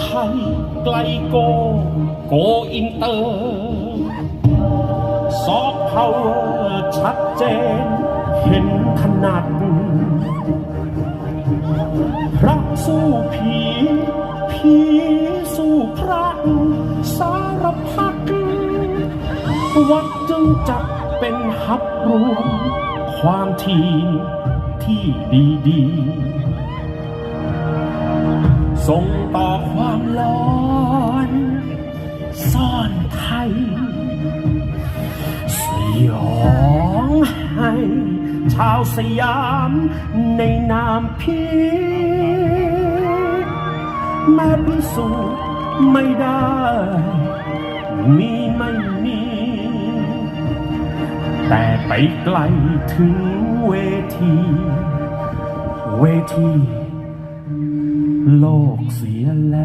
ไทยไกลโก โกอินเตอร์ซอฟต์พาวเวอร์ชัดเจน เห็นถนัดพระสู้ผี ผีสู้พระสารพัดวัดจึงจัดเป็นฮับรวม ความทีที่ดีดีๆ ส่งต่อความร้อนซ่อนไทย สยองให้ ชาวสยามในนามพี่แม้พิสูจน์ไม่ได้ มีไม่มี แต่ไปไกลถึงเวที เวที โลกเสียแล้ว